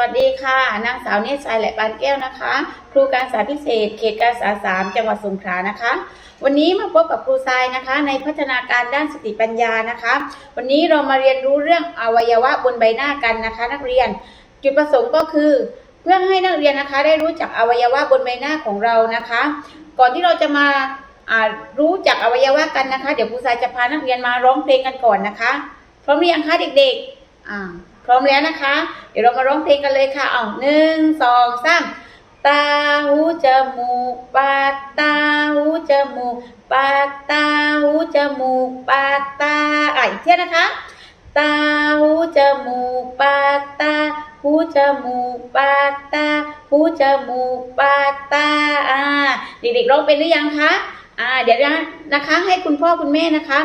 วัสดีค่ะ นางสาวเนตรชัยแหละปานแก้วนะคะ ครูการศึกษาพิเศษ เขตการศึกษาสามจังหวัดสงขลานะคะ วันนี้มาพบกับครูทรายนะคะ ในพัฒนาการด้านสติปัญญานะคะ วันนี้เรามาเรียนรู้เรื่องอวัยวะบนใบหน้ากันนะคะ นักเรียน จุดประสงค์ก็คือ เพื่อให้นักเรียนนะคะ ได้รู้จักอวัยวะบนใบหน้าของเรานะคะ ก่อนที่เราจะมาอ่ารู้จักอวัยวะกันนะคะ เดี๋ยวครูทรายจะพานักเรียนมาร้องเพลงกันก่อนนะคะ พร้อมหรือยังคะเด็กๆอ่า ร้อมแล้วนะคะ เดี๋ยวเรามาร้องเพลงกันเลยค่ะ เอาหนึ่งสองสามตาหูจมูกปากตาหูจมูกปากตาหูจมูกปากตาอะอีกเที่ยนะคะ ตาหูจมูกปากตาหูจมูกปากตาหูจมูกปากตาอ่าเด็กๆร้องเป็นหรือยังคะอ่าเดี๋ยวนะนะคะ ให้คุณพ่อคุณแม่นะคะ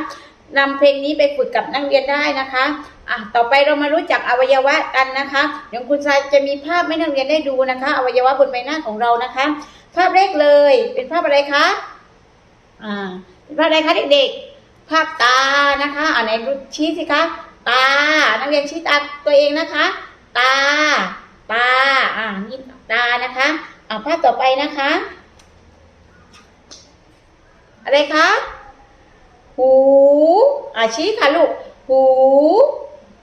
นำเพลงนี้ไปฝึกกับนักเรียนได้นะคะอะต่อไปเรามารู้จักอวัยวะกันนะคะ เดี๋ยวคุณทรายจะมีภาพให้นักเรียนได้ดูนะคะ อวัยวะบนใบหน้าของเรานะคะ ภาพแรกเลย เป็นภาพอะไรคะอ่าเป็นภาพอะไรคะเด็กๆ ภาพตานะคะอ่าไหนดูชี้สิคะตา นักเรียนชี้ตาตัวเองนะคะ ตา ตา อ่านี่ตานะคะอ่าภาพต่อไปนะคะ อะไรคะ หู อาชี้ค่ะลูก หู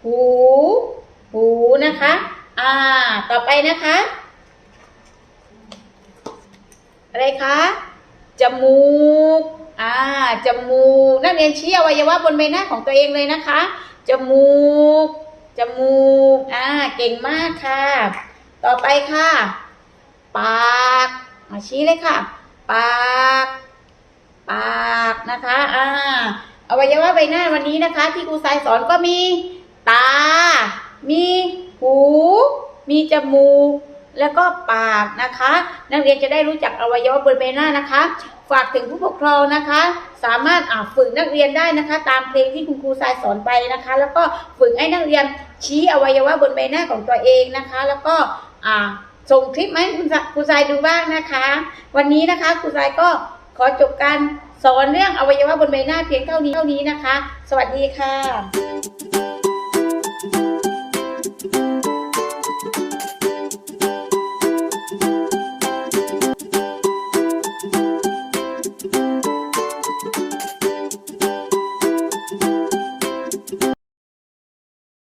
หู หูนะคะ อ่า ต่อไปนะคะ อะไรคะ จมูก อ่า จมูก นักเรียนชี้อวัยวะบนใบหน้าของตัวเองเลยนะคะ จมูก จมูก อ่า เก่งมากค่ะ ต่อไปค่ะ ปากอาชี้เลยค่ะ ปาก ปากนะคะ อ่า อวัยวะใบหน้าวันนี้นะคะ ที่ครูสายสอนก็มีตา มีหู มีจมูก แล้วก็ปากนะคะ นักเรียนจะได้รู้จักอวัยวะบนใบหน้านะคะ ฝากถึงผู้ปกครองนะคะ สามารถฝึกนักเรียนได้นะคะ ตามเพลงที่คุณครูสายสอนไปนะคะ แล้วก็ฝึกให้นักเรียนชี้อวัยวะบนใบหน้าของตัวเองนะคะ แล้วก็ส่งคลิปมาให้คุณครูสายดูบ้างนะคะ วันนี้นะคะครูสายก็ขอจบการ สอนเรื่องอวัยวะบนใบหน้าเพียงเท่านี้เท่านี้นะคะ สวัสดีค่ะ